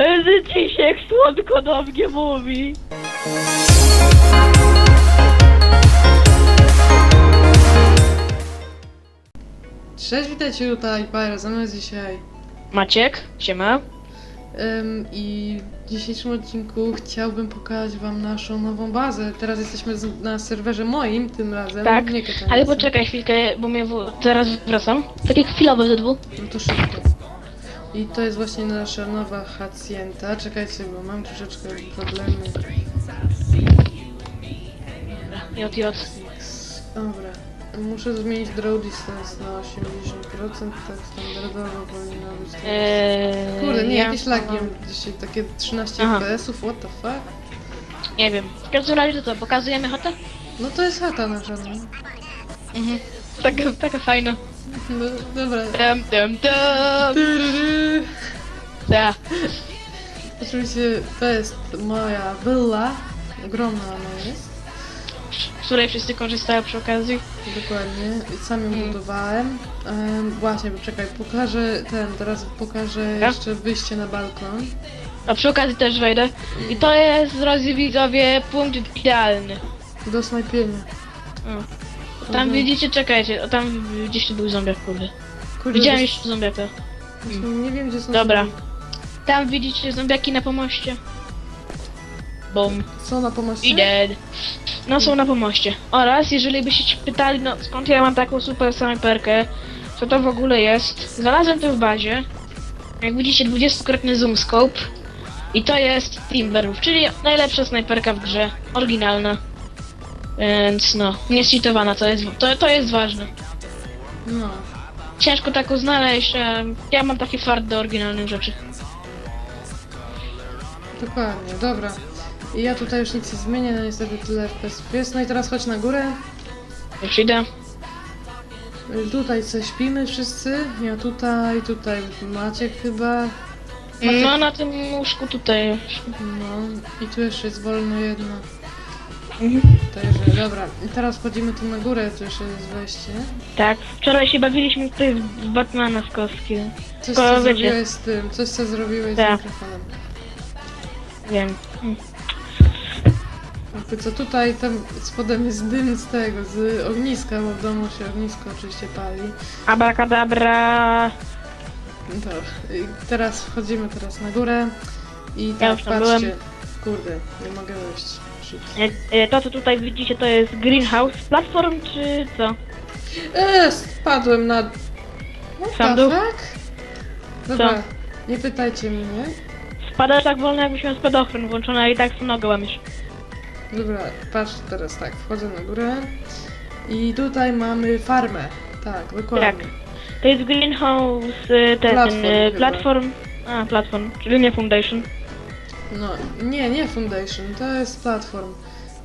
Życiek słodko do mnie mówi. Cześć, witajcie tutaj, Pyro, ze mną jest dzisiaj. Maciek, siema. Ym, I w dzisiejszym odcinku chciałbym pokazać wam naszą nową bazę. Teraz jesteśmy z, na serwerze moim tym razem. Tak, nie. Ale poczekaj chwilkę, bo mnie w... zaraz wracam. Takie chwilowe ze dwóch. No to szybko. I to jest właśnie nasza nowa hacienda. Czekajcie, bo mam troszeczkę problemy. Jot, jot. Dobra. Muszę zmienić draw distance na 80%, tak standardowo powinno być. teraz. Eee, Kurde, nie, ja jakieś lagi mam- mam dzisiaj, takie 13 Aha. FPS-ów, what the fuck? Nie wiem. W każdym razie to co, pokazujemy chatę? No to jest chata nasza, no. Mhm. Taka, taka fajna. No dobra. Dum, dum, dum. Tyryry. Ta. Oczywiście to jest moja wylla. Ogromna ona jest. Z której wszyscy korzystają przy okazji. Dokładnie. I Sam ją Mm. budowałem. Em, właśnie, poczekaj, pokażę ten, teraz pokażę Ja? jeszcze wyjście na balkon. A przy okazji też wejdę. I to jest, drodzy widzowie, punkt idealny. Do snajpienia. O. Tam Mhm. widzicie, czekajcie, o tam gdzieś tu był zombiak, kurde. Kurde, Widziałem jeszcze zombiaka. Nie wiem gdzie są Dobra. Tam widzicie zombiaki na pomoście. Bum. Są na pomocy? I dead. No są na pomoście. Oraz, jeżeli byście pytali, no skąd ja mam taką super snajperkę, co to w ogóle jest, znalazłem to w bazie. Jak widzicie, 20-krotny zoom scope. I to jest Timberwolf, czyli najlepsza snajperka w grze. Oryginalna. Więc no, nie cheatowana, to jest, to, to jest ważne. No. Ciężko taką znaleźć, a ja mam taki fart do oryginalnych rzeczy. Dokładnie, dobra. I ja tutaj już nic nie zmienię, no niestety tyle FPS jest. No i teraz chodź na górę. Już idę. Tutaj co śpimy wszyscy. Ja tutaj, tutaj Maciek chyba. Maciek- No na tym łóżku tutaj. No i tu jeszcze jest wolno jedno. Mhm. Także dobra. Teraz wchodzimy tu na górę, tu jeszcze jest wejście. Tak, wczoraj się bawiliśmy tutaj w Batmana z kostki. Coś Tylko co wiecie. zrobiłeś z tym, coś co zrobiłeś Tak. z mikrofonem. Wiem. Jakby co tutaj, tam spodem jest dym z tego, z ogniska, bo w domu się ognisko oczywiście pali. Abracadabra. Dobra. I teraz wchodzimy teraz na górę. I tak, już tam patrzcie. byłem. Kurde, nie mogę wejść. E, e, To co tutaj widzicie to jest greenhouse platform czy co? Eee, spadłem na... What Sam the dół? fuck? Dobra, nie pytajcie mnie. Spadasz tak wolno jakbyś miał spadochron włączony, a i tak co nogę łamiesz. Dobra, patrz teraz tak, wchodzę na górę. I tutaj mamy farmę. Tak, dokładnie. Tak. To jest greenhouse e, ten, Platform e, chyba. platform. A, platform, czyli nie foundation. No, nie, nie Foundation, to jest platform.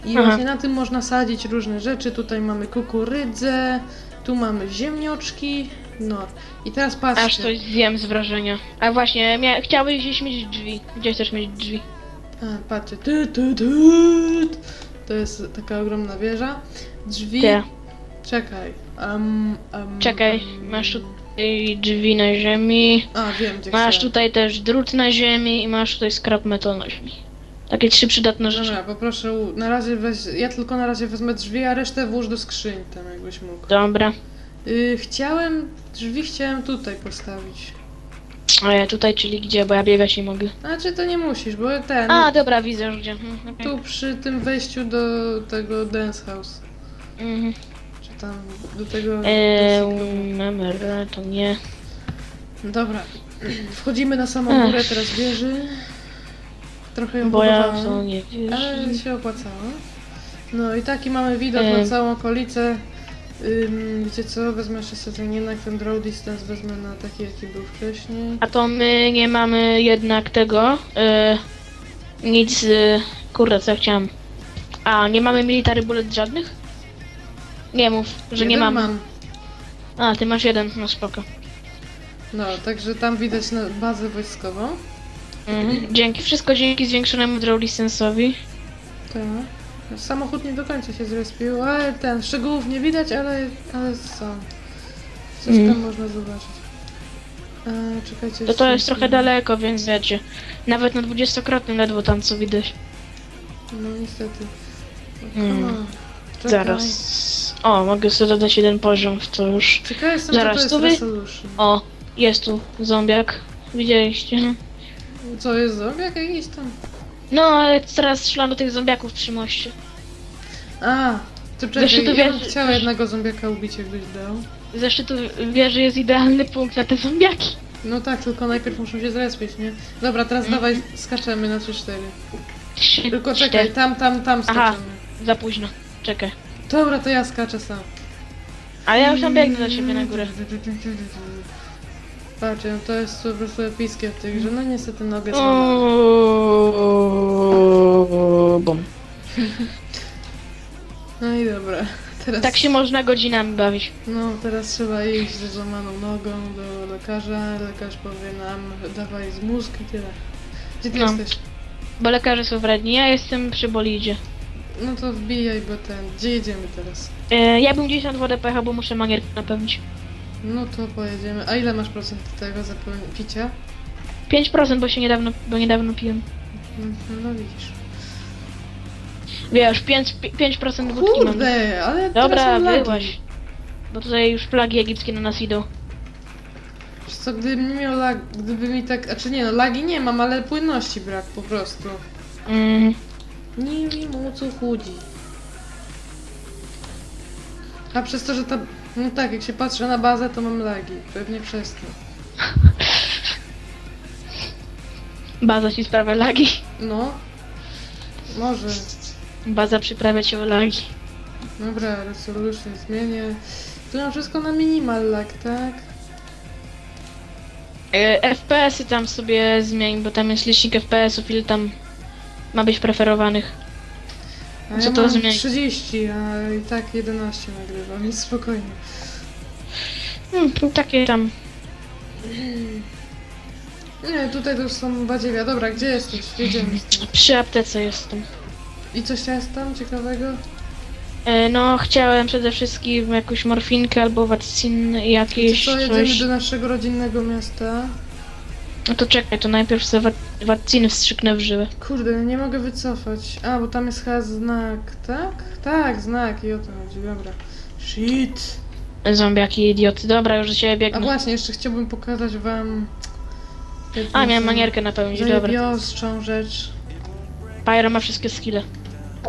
I Aha. właśnie na tym można sadzić różne rzeczy. Tutaj mamy kukurydzę, tu mamy ziemnioczki. No, i teraz Aż patrzcie. coś zjem z wrażenia. A właśnie, mia- chciałbyś gdzieś mieć drzwi. Gdzie chcesz mieć drzwi? A, patrzcie. Tu, tu, tu. To jest taka ogromna wieża. Drzwi. Te. Czekaj. Um, um, Czekaj, masz tutaj drzwi na ziemi. A, wiem, gdzie Masz tutaj też drut na ziemi i masz tutaj scrap metal na ziemi. Takie trzy przydatne rzeczy. Dobra, poproszę, u- na razie weź, ja tylko na razie wezmę drzwi, a resztę włóż do skrzyń tam, jakbyś mógł. Dobra. Y, chciałem, drzwi chciałem tutaj postawić. A ja tutaj, czyli gdzie, bo ja biegać nie mogę. Znaczy to nie musisz, bo ten, A, dobra, widzę już gdzie. Mhm, okej. tu przy tym wejściu do tego dance house, Mhm. Tam do tego... Eee, numer, to nie. Dobra, wchodzimy na samą górę teraz wieży. Trochę ją Bo ja budowałem, to nie ale wiesz. się opłacało. No i taki mamy widok Em. na całą okolicę. Ym, wiecie co, wezmę jeszcze sobie ten jednak ten draw distance, wezmę na taki jaki był wcześniej. A to my nie mamy jednak tego. E, nic. E, kurde, co ja chciałam. A, nie mamy military bullet żadnych? Nie mów, że nie Jeden mamy. mam. A, ty masz jeden, no spoko. No, także tam widać na bazę wojskową. Mhm. Dzięki, wszystko dzięki zwiększonemu draw. Tak. Samochód nie do końca się zrespił, ale ten, szczegółów nie widać, ale, ale są. Coś Mm. tam można zobaczyć. E, czekajcie. To to jeszcze jest trochę daleko, więc wiecie. Nawet na dwudziestokrotnym ledwo tam co widać. No niestety. O, Mm. come on. Czekaj. Zaraz. O, mogę sobie dodać jeden poziom w to już. Ciekawe jestem, Zaraz, co to tu wy- jest resolution. O, jest tu zombiak. Widzieliście? Co jest zombiak jakiś tam? No, ale teraz strzelam do tych zombiaków przy moście. A, to Zresztą czekaj, to ja bym wiesz- chciała jednego zombiaka ubić, jakbyś dał. Ze szczytu wieży jest idealny punkt na te zombiaki. No tak, tylko najpierw muszą się zrespić, nie? Dobra, teraz Mhm. dawaj, skaczemy na 3-4. Trzy, Tylko cztery. czekaj, tam, tam, tam Aha. skaczemy. Za późno. Czekaj. Dobra, to ja skaczę sam. Ale ja już tam biegnę do ciebie na górę. Patrzcie, no to jest po prostu epickie w tej grze. No niestety nogę złamałem. Bum. No i dobra. Teraz, Tak się można godzinami bawić. No, teraz trzeba iść ze złamaną nogą do lekarza. Lekarz powie nam, dawaj z mózg i tyle. Gdzie ty No. jesteś? Bo lekarze są wredni. Ja jestem przy bolidzie. No to wbijaj, bo ten... Gdzie jedziemy teraz? E, ja bym gdzieś na wodę pojechał, bo muszę manierkę napełnić. No to pojedziemy. A ile masz procent tego zapełni- picia? 5% bo się niedawno, bo niedawno piłem. Mhm, No widzisz. Wiesz, 5%, 5% wódki mam. Kurde, ale Dobra, teraz mam lagi. wyłaś. Bo tutaj już plagi egipskie na nas idą. Wiesz co, gdybym nie miał lag, gdyby mi tak, a czy nie no, lagi nie mam, ale płynności brak po prostu. Mm, Nie wiem o co chodzi. A przez to, że ta, no tak, jak się patrzę na bazę, to mam lagi. Pewnie przez to. baza ci sprawia lagi. No. Może. Baza przyprawia cię o lagi. Dobra, resolution zmienię. Tu mam wszystko na minimal lag, tak? E, FPS-y tam sobie zmień, bo tam jest licznik FPS-ów, ile tam ma być preferowanych. A Co ja to mam zmieni? 30, a i tak 11 nagrywam, więc spokojnie. Hmm, takie tam. Nie, tutaj to już są badziewia. Dobra, gdzie jesteś? Jedziemy. Przy aptece jestem. I coś jest tam ciekawego? E, no, chciałem przede wszystkim jakąś morfinkę albo waccin, jakieś Co, jedziemy coś. do naszego rodzinnego miasta? No to czekaj, to najpierw sobie wa- wacciny wstrzyknę w żyłę. Kurde, nie mogę wycofać. A, bo tam jest chyba znak, tak? Tak, znak i o to chodzi, dobra. Shit. Zombiaki idioty. Dobra, już do ciebie A biegnę. właśnie, jeszcze chciałbym pokazać wam... A, miałem manierkę napełnić, dobra. Zajebiostszą rzecz. Pyro ma wszystkie skille.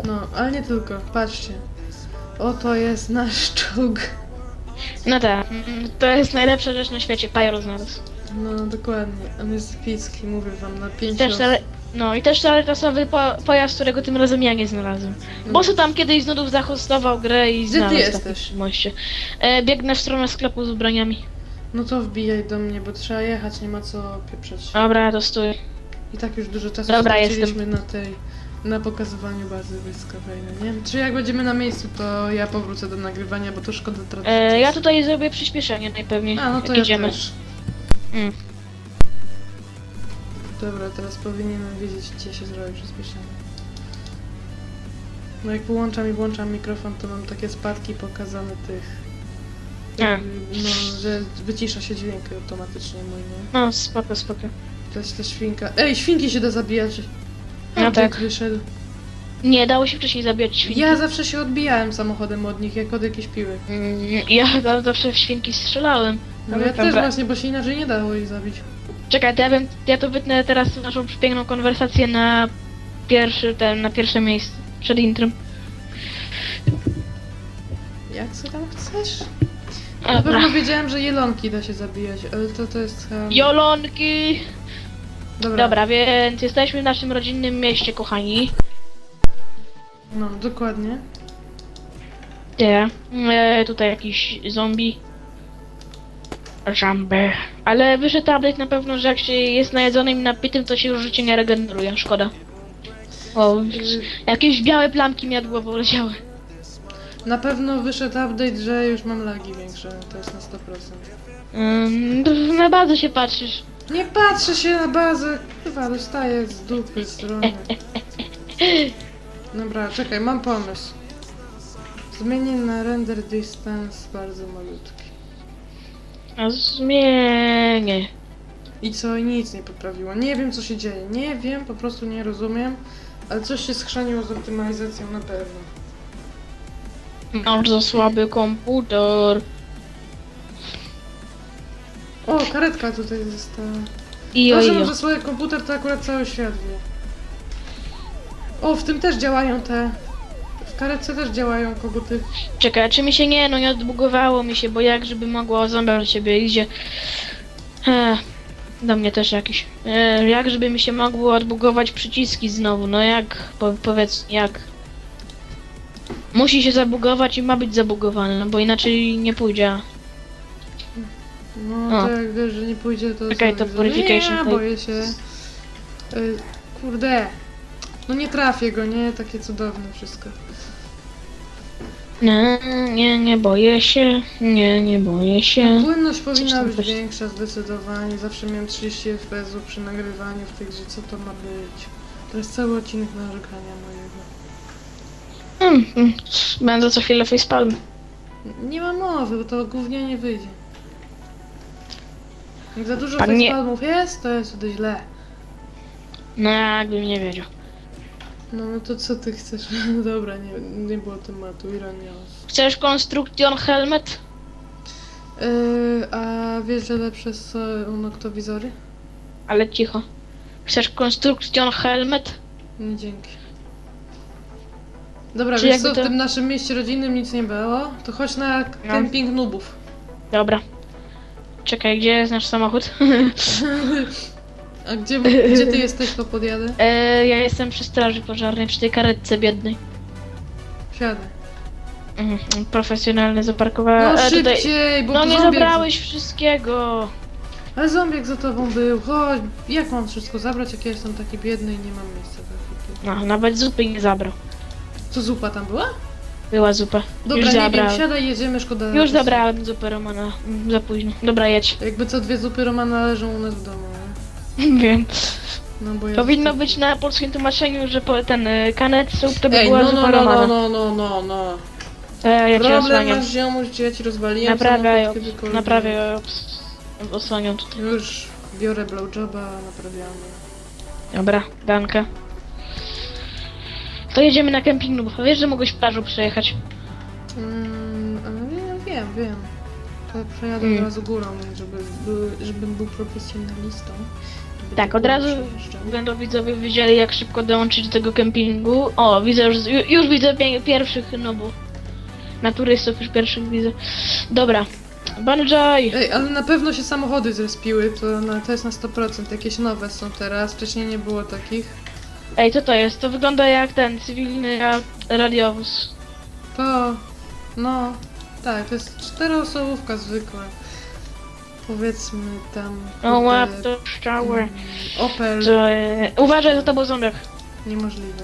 No, ale nie tylko, patrzcie. Oto jest nasz czołg. No tak, mm, to jest najlepsza rzecz na świecie, Pyro znalazł. No, dokładnie. On jest epicki, mówię wam, na pięć Też osób. tele... No i też teleklasowy po, pojazd, którego tym razem ja nie znalazłem. No. Bosu tam kiedyś z nudów zahostował grę i Gdzie ty znalazł jesteś? moście. E, biegnę w stronę sklepu z ubraniami. No to wbijaj do mnie, bo trzeba jechać, nie ma co pieprzeć. Dobra, to stój. I tak już dużo czasu Dobra, straciliśmy na tej, na pokazywaniu bazy wojskowej, no nie? Czy jak będziemy na miejscu, to ja powrócę do nagrywania, bo to szkoda tracić E, czas. ja tutaj zrobię przyspieszenie najpewniej, A, no to ja idziemy. też. Mm. Dobra, teraz powinienem wiedzieć, gdzie się zrobi przyspieszenie. No jak wyłączam i włączam mikrofon, to mam takie spadki pokazane tych... A. No, że wycisza się dźwięk automatycznie mój, nie? No, spoko, spoko. To jest ta świnka. Ej, świnki się da zabijać! No tak. wyszedł. Nie, dało się wcześniej zabijać świnki. Ja zawsze się odbijałem samochodem od nich, jak od jakiejś piły. Mm, Ja zawsze w świnki strzelałem. No ja Dobra. też właśnie, bo się inaczej nie dało ich zabić. Czekaj, to ja, bym, ja to wytnę teraz naszą piękną konwersację na pierwszy, ten, na pierwsze miejsce, przed intrem. Jak co tam chcesz? Na Dobra. pewno wiedziałem, że jelonki da się zabijać, ale to, to jest chyba... Jolonki! Dobra. Dobra, więc jesteśmy w naszym rodzinnym mieście, kochani. No, dokładnie. Nie. E, tutaj jakiś zombie. Żambę. Ale wyszedł tablet na pewno, że jak się jest najedzonym i napitym, to się już życie nie regeneruje. Szkoda. O, jakieś białe plamki mi głowy leciały. Na pewno wyszedł update, że już mam lagi większe, to jest na 100%. Ym, na bazę się patrzysz. Nie patrzę się na bazę! Chyba dostaję z dupy strony. Dobra, czekaj, mam pomysł. Zmienię na render distance bardzo malutki. A zmienię. I co? I nic nie poprawiło. Nie wiem, co się dzieje. Nie wiem, po prostu nie rozumiem. Ale coś się schrzaniło z optymalizacją na pewno. Masz za słaby komputer. O, karetka tutaj została. Ijo, To, że może słaby komputer, to akurat cały świat wie. O, w tym też działają te... W karetce też działają koguty. Czekaj, czy mi się nie, no nie odbugowało mi się, bo jak żeby mogło zombie do ciebie idzie. Ech, do mnie też jakiś. E, jak żeby mi się mogło odbugować przyciski znowu, no jak, po, powiedz, jak. Musi się zabugować i ma być zabugowane, no bo inaczej nie pójdzie. No, O. to jak wiesz, że nie pójdzie, to... Czekaj, to purification Nie, boję się. Y, kurde. No nie trafię go, nie? Takie cudowne wszystko. Nie, nie, nie boję się, nie, nie boję się. Płynność powinna tam być też- większa zdecydowanie. Zawsze miałem 30 fps przy nagrywaniu w tej grze. Co to ma być? To jest cały odcinek narzekania mojego. Hmm, hmm, będę co chwilę facepalm. Nie ma mowy, bo to głównie nie wyjdzie. Jak za dużo Pan nie- facepalmów jest, to jest wtedy źle. No jakbym nie wiedział. No, no to co ty chcesz? Dobra, nie, nie było tematu, ironia. Chcesz konstrukcjon helmet? Yy, a wiesz, że lepsze są noktowizory? Ale cicho. Chcesz konstrukcjon helmet? Nie dzięki. Dobra, Czy wiesz co, w to- tym naszym mieście rodzinnym nic nie było, to chodź na kemping nubów. Dobra. Czekaj, gdzie jest nasz samochód? A gdzie, gdzie ty jesteś, to podjadę? e, ja jestem przy straży pożarnej, przy tej karetce biednej. Wsiadę. Mhm, profesjonalne zaparkowanie. No e, tutaj... szybciej, bo No tu nie zombiak zabrałeś wszystkiego. Ale zombiek za tobą był, chodź. Jak mam wszystko zabrać, jak ja jestem taki biedny i nie mam miejsca ekipie? No, nawet zupy nie zabrał. Co, zupa tam była? Była zupa. Dobra, Już nie wiem, zabrałem. siadaj, jedziemy, szkoda. Już czasu. zabrałem zupę Romana. Mm, Za późno. Dobra, jedź. Jakby co, dwie zupy Romana leżą u nas w domu? Wiem. No bo ja Powinno być na polskim tłumaczeniu, że po, ten y, kanet sup to by Ej, była no, zupa no, no, Romana. no, no, no, no. E, ja cię Problem osłaniam. masz ziomuś, gdzie ja ci rozwaliłem Naprawiają. samochód kiedykolwiek. Naprawię. obs- Osłaniam tutaj. Już biorę blowjoba, naprawiamy. Dobra, dankę. To jedziemy na kemping, bo wiesz, że mogłeś plażą przejechać. Mm, ale wiem, wiem, wiem. To przejadę Mm. od razu górą, żeby, był, żebym był profesjonalistą. Tak, od razu będą widzowie wiedzieli, jak szybko dołączyć do tego kempingu. O, widzę już, ju- już widzę pie- pierwszych, no bo na turystów już pierwszych widzę. Dobra, Banjai. Ej, ale na pewno się samochody zrespiły, to, na, to jest na 100%. Jakieś nowe są teraz, wcześniej nie było takich. Ej, co to jest? To wygląda jak ten cywilny ra- radiowóz. To, no, tak, to jest czteroosobówka zwykła. Powiedzmy tam. O, kurde, łap to szczały. mm, Opel, To, e, uważaj, za tobą zombiak. niemożliwe.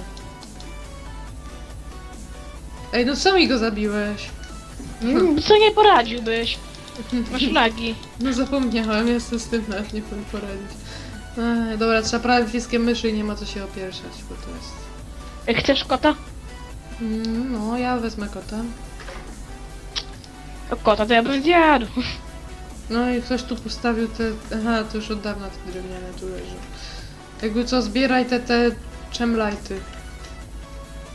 Ej, no co mi go zabiłeś? Mm, Co nie poradziłbyś? Masz flagi. No zapomniałem, ja sobie z tym nawet nie powiem poradzić. Ej, dobra, trzeba prawie wszystkie myszy i nie ma co się opierszać, bo to jest... E, Chcesz kota? Mm, no, ja wezmę kota. O kota to ja bym zjadł. No i ktoś tu postawił te... Aha, to już od dawna te drewniane tu leżą. Jakby co, zbieraj te, te chemlighty.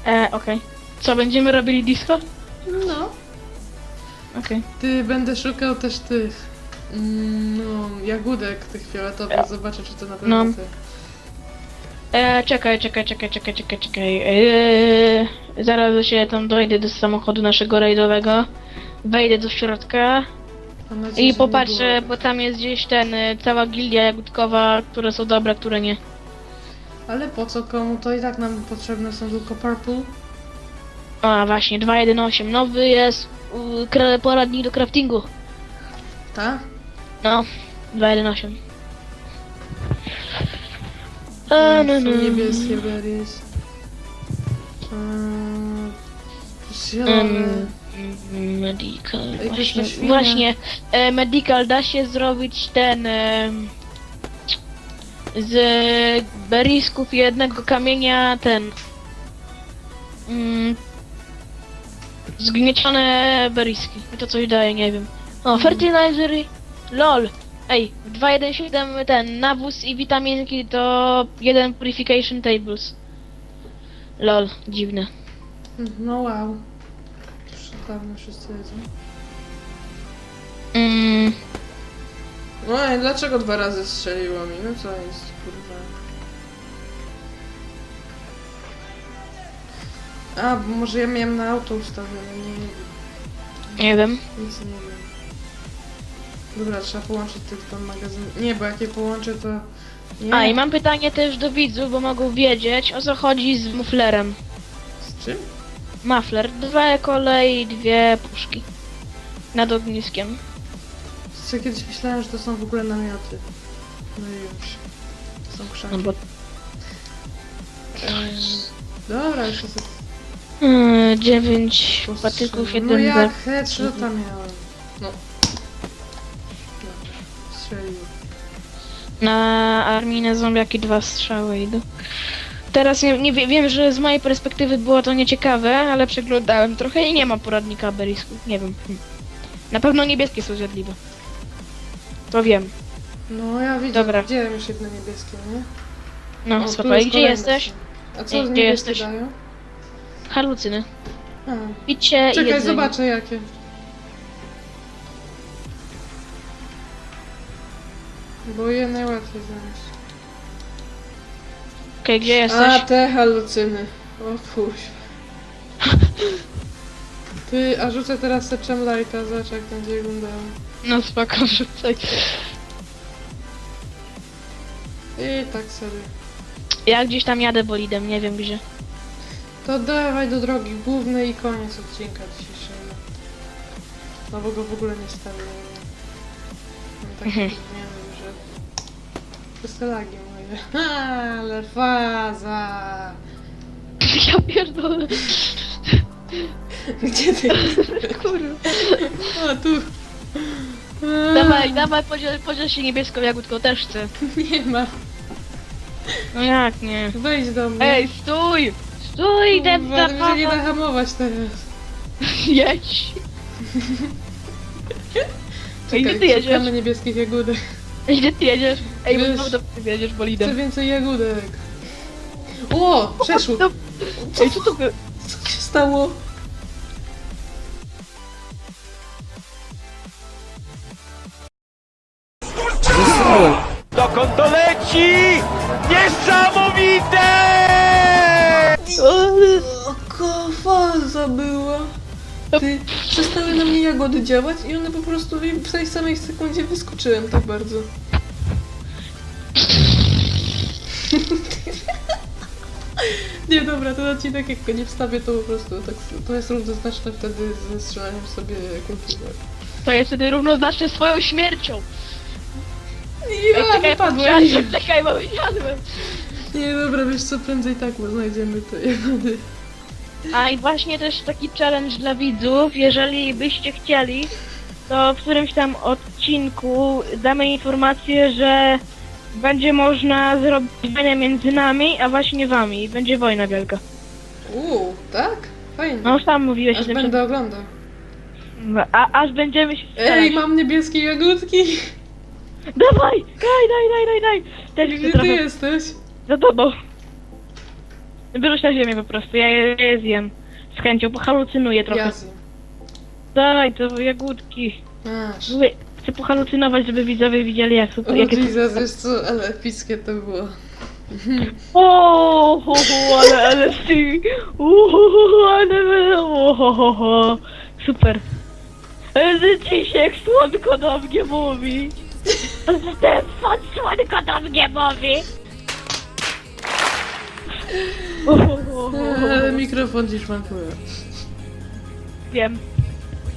E, okej. Co, będziemy robili disco? No. Okej. Ty, będę szukał też tych... Mm, no, jagódek tych fioletowych, zobaczę czy to na pewno No. E, czekaj, czekaj, czekaj, czekaj, czekaj, czekaj. E, zaraz się tam dojdę do samochodu naszego rajdowego. Wejdę do środka Mam nadzieję, i że nie popatrzę, było. bo tam jest gdzieś ten, e, cała gildia jagódkowa, które są dobre, które nie. Ale po co komu? To i tak nam potrzebne są tylko purple. A właśnie, 2.1.8, nowy jest kra- poradnik do craftingu. Tak? No, 2.1.8. A, no, Są no. niebieskie berries. Eee, Zielone. Medical, Ej, właśnie, świnia. właśnie e, medical da się zrobić ten e, z berisków jednego kamienia ten mm, zgniecione beriski i to coś daje, nie wiem. O, fertilizery, lol, Ej, w 2.1.7 ten nawóz i witaminki to jeden purification tables. Lol, dziwne. No wow. Dawno wszyscy jedzą. Mm, No i dlaczego dwa razy strzeliło mi? No co jest, kurwa. A, bo może ja miałem na auto ustawione, nie, nie wiem. nie wiem. Nic nie wiem. Dobra, trzeba połączyć te dwa magazyny. Nie, bo jak je połączę, to... Nie. A i mam pytanie też do widzów, bo mogą wiedzieć o co chodzi z muflerem. Z czym? Muffler, dwa kolej, dwie puszki. Nad ogniskiem. Co kiedyś myślałem, że to są w ogóle namioty. No i już. To są krzaki. No bo... Eee, dobra, już jest... Mm, dziewięć patyków, jeden No jak headshota miałem. No. Dobra, strzelił. Na armijne zombiaki dwa strzały idą. Teraz nie, nie wie- wiem, że z mojej perspektywy było to nieciekawe, ale przeglądałem trochę i nie ma poradnika berisku. Nie wiem. Na pewno niebieskie są zjadliwe. To wiem. No ja widzę, Dobra. widziałem już jedno niebieskie, nie? No, O, tu spoko. jest I gdzie kolejne jesteś? A co gdzie niebieskie jesteś? dają? Halucyny. A, Picie i czekaj, jedzenie. zobaczę jakie. Bo je najłatwiej znaleźć. Okej, gdzie jesteś? A, te halucyny. O. Ty, a rzucę teraz Searchem Lighta, zobacz jak tam będzie wyglądało. No spoko, rzucaj. I tak sobie. Ja gdzieś tam jadę bolidem, nie wiem gdzie. To dawaj do drogi głównej i koniec odcinka dzisiejszego. No bo go w ogóle nie stawiam. Mam takie Mhm. zmiany, że... To jest te lagi. Ale faza! Ja pierdolę. Gdzie ty? Kurwa. A, tu. A, Dawaj, dawaj, podziel, podziel się niebieską jagódką, też chcę. Nie ma. No jak nie? Wejdź do mnie. Ej, stój! Stój, Kurwa, to będzie nie da hamować teraz. Jedź! Ej, gdzie ty jedziesz? szukamy niebieskich jagódek. Ej, gdzie ty jedziesz? Ej, bo Wiesz- znowu do mnie jedziesz Chcę bolidem. więcej jagódek. O, przeszło. No, Ej, co to? Co się stało? Dokąd to leci? Niesamowite! Jaka faza była. Ty, przestały na mnie jagody działać i one po prostu w tej samej sekundzie wyskoczyłem tak bardzo. Nie, dobra, ten odcinek jak go nie wstawię, to po prostu tak, to jest równoznaczne wtedy ze strzelaniem sobie kulturę. To jest wtedy równoznaczne swoją śmiercią. Ja, czekaj, wypadłem! podsiadłem, Czekaj, bo wysiadłem. Nie, dobra, wiesz co, prędzej tak, bo znajdziemy te jagody. A i właśnie też taki challenge dla widzów, jeżeli byście chcieli, to w którymś tam odcinku damy informację, że będzie można zrobić wojnę między nami, a właśnie wami. Będzie wojna wielka. Uuu, tak? Fajnie. No już tam mówiłeś o Aż tym. będę oglądał. A, aż będziemy się. Ej, mam niebieskie jagódki! Dawaj! Daj, daj, daj, daj, daj! Też chcę Gdzie ty trochę jesteś? za tobą. Wyrzuć na ziemię po prostu, ja je, je zjem. Z chęcią, pohalucynuję trochę. Ja zjem. Daj, to jagódki. Masz. Chcę pohalucynować, żeby widzowie widzieli jak O super, jakie to... Jesus, wiesz co, ale epickie to było. O, ho, ho, ale, ale ty, uuu, ale, o, ho, ho, ho. super. Ale Dzisiek słodko do mnie mówi. Stefan słodko do mnie mówi. Ho. mikrofon dziś szwankuje. Wiem,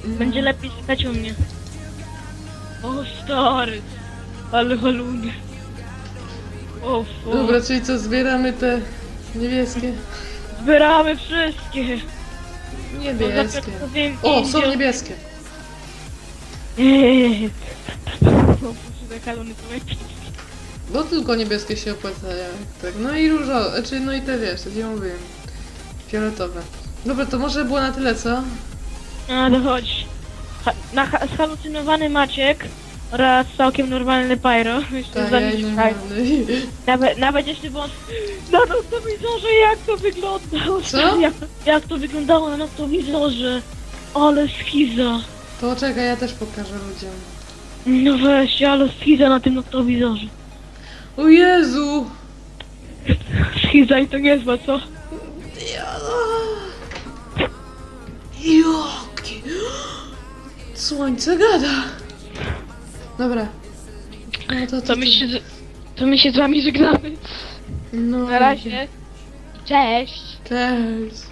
będzie lepiej słychać u mnie. O, stary, ale halunie. O, fu. Dobra, czyli co, zbieramy te niebieskie? Zbieramy wszystkie. Niebieskie. O, są niebieskie. Eee. O, Boże, te halony. Bo tylko niebieskie się opłacają. Tak, no i różowe, znaczy no i te wiesz, gdzie mówiłem. Fioletowe. Dobra, to może było na tyle, co? A, no chodź. Ha, na ha, zhalucynowany Maciek oraz całkiem normalny pyro. Tak, ja normalny. Nawet, nawet jeśli włącz na noktowizorze, jak to wyglądało. Co? Jak, jak to wyglądało na noktowizorze. Ale schiza. To czekaj, ja też pokażę ludziom. No weź, ale schiza na tym noktowizorze. O Jezu! Schiza i to niezła, co? Joki! Słońce gada! Dobra. No to, to, To my się, z- to my się z wami żegnamy. No, Na razie. Cześć. Cześć.